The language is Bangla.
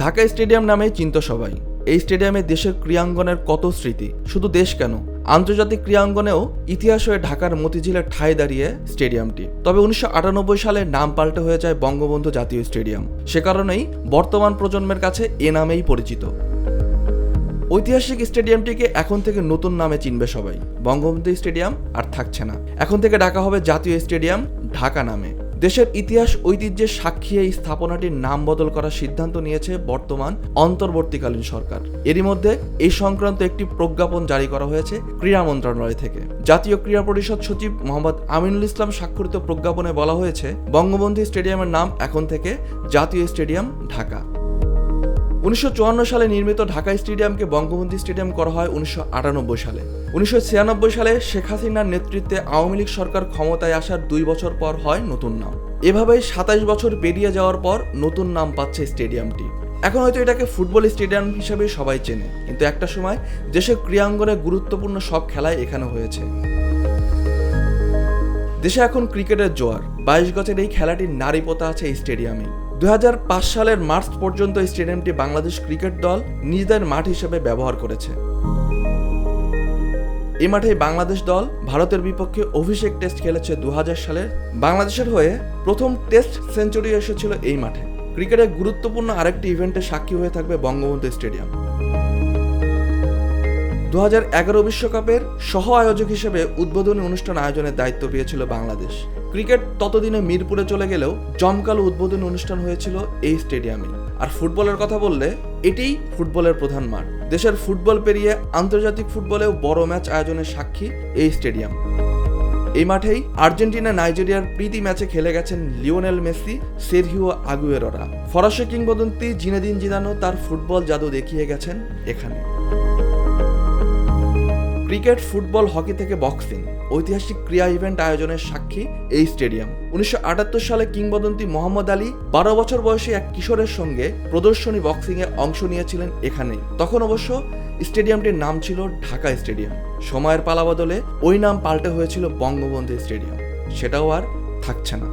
ঢাকা স্টেডিয়াম নামে চিন্ত সবাই। এই স্টেডিয়ামে দেশের ক্রিয়াঙ্গনের কত স্মৃতি? শুধু দেশ কেন? আন্তর্জাতিক ক্রীড়াঙ্গনেও ইতিহাস হয়ে ঢাকার মতিঝিলের ঠাঁই দাঁড়িয়ে স্টেডিয়ামটি। তবে উনিশশো আটানব্বই সালে নাম পাল্টে হয়ে যায় বঙ্গবন্ধু জাতীয় স্টেডিয়াম। সে কারণেই বর্তমান প্রজন্মের কাছে এ নামেই পরিচিত। ঐতিহাসিক স্টেডিয়ামটিকে এখন থেকে নতুন নামে চিনবে সবাই। বঙ্গবন্ধু স্টেডিয়াম আর থাকছে না। এখন থেকে ডাকা হবে জাতীয় স্টেডিয়াম ঢাকা নামে। দেশের ইতিহাস ঐতিহ্যের সাক্ষী এই স্থাপনাটির নাম বদল করার সিদ্ধান্ত নিয়েছে বর্তমান অন্তর্বর্তীকালীন সরকার। এরই মধ্যে এই সংক্রান্ত একটি প্রজ্ঞাপন জারি করা হয়েছে ক্রীড়া মন্ত্রণালয় থেকে। জাতীয় ক্রীড়া পরিষদ সচিব মোহাম্মদ আমিনুল ইসলাম স্বাক্ষরিত প্রজ্ঞাপনে বলা হয়েছে, বঙ্গবন্ধু স্টেডিয়ামের নাম এখন থেকে জাতীয় স্টেডিয়াম, ঢাকা। উনিশশো চুয়ান্ন সালে নির্মিত ঢাকা স্টেডিয়ামকে বঙ্গবন্ধু স্টেডিয়াম করা হয় উনিশশো আটানব্বই সালে। উনিশশো ছিয়ানব্বই সালে শেখ হাসিনার নেতৃত্বে আওয়ামী লীগ সরকার ক্ষমতায় আসার দুই বছর পর হয় নতুন নাম। এভাবেই সাতাইশ বছর পেরিয়ে যাওয়ার পর নতুন নাম পাচ্ছে স্টেডিয়ামটি। এখন হয়তো এটাকে ফুটবল স্টেডিয়াম হিসেবে সবাই চেনে, কিন্তু একটা সময় দেশের ক্রীড়াঙ্গনে গুরুত্বপূর্ণ সব খেলাই এখানে হয়েছে। দেশে এখন ক্রিকেটের জোয়ার, বাইশ গজের এই খেলাটির নারী পোতা আছে এই স্টেডিয়ামে দুই হাজার পাঁচ সালের মার্চ পর্যন্ত এই স্টেডিয়ামটি বাংলাদেশ ক্রিকেট দল নিজেদের মাঠ হিসেবে ব্যবহার করেছে। এই মাঠে বাংলাদেশ দল ভারতের বিপক্ষে অভিষেক টেস্ট খেলেছে দু সালে বাংলাদেশের হয়ে প্রথম টেস্ট সেঞ্চুরি এসেছিল এই মাঠে। ক্রিকেটের গুরুত্বপূর্ণ আরেকটি ইভেন্টে সাক্ষী হয়ে থাকবে বঙ্গবন্ধু স্টেডিয়াম। দু বিশ্বকাপের সহ আয়োজক হিসেবে উদ্বোধনী অনুষ্ঠান আয়োজনের দায়িত্ব পেয়েছিল বাংলাদেশ। ক্রিকেট ততদিনে মিরপুরে চলে গেলেও জমকালো উদ্বোধনী অনুষ্ঠান হয়েছিল এই স্টেডিয়ামে। আর ফুটবলের কথা বললে, এটিই ফুটবলের প্রধান মাঠ। দেশের ফুটবল পেরিয়ে আন্তর্জাতিক ফুটবলেও বড় ম্যাচ আয়োজনের সাক্ষী এই স্টেডিয়াম। এই মাঠেই আর্জেন্টিনা, নাইজেরিয়ার প্রীতি ম্যাচে খেলে গেছেন লিওনেল মেসি, সেরহিও আগুয়েররা। ফরাসি কিংবদন্তি জিনেদিন জিদানো তার ফুটবল জাদু দেখিয়ে গেছেন এখানে। ক্রিকেট, ফুটবল, হকি থেকে বক্সিং, ঐতিহাসিক ক্রীড়া ইভেন্ট আয়োজনের সাক্ষী এই স্টেডিয়াম। উনিশশো আটাত্তর সালে কিংবদন্তি মোহাম্মদ আলী বারো বছর বয়সী এক কিশোরের সঙ্গে প্রদর্শনী বক্সিংয়ে অংশ নিয়েছিলেন এখানেই। তখন অবশ্য স্টেডিয়ামটির নাম ছিল ঢাকা স্টেডিয়াম। সময়ের পালা বদলে ওই নাম পাল্টে হয়েছিল বঙ্গবন্ধু স্টেডিয়াম। সেটাও আর থাকছে না।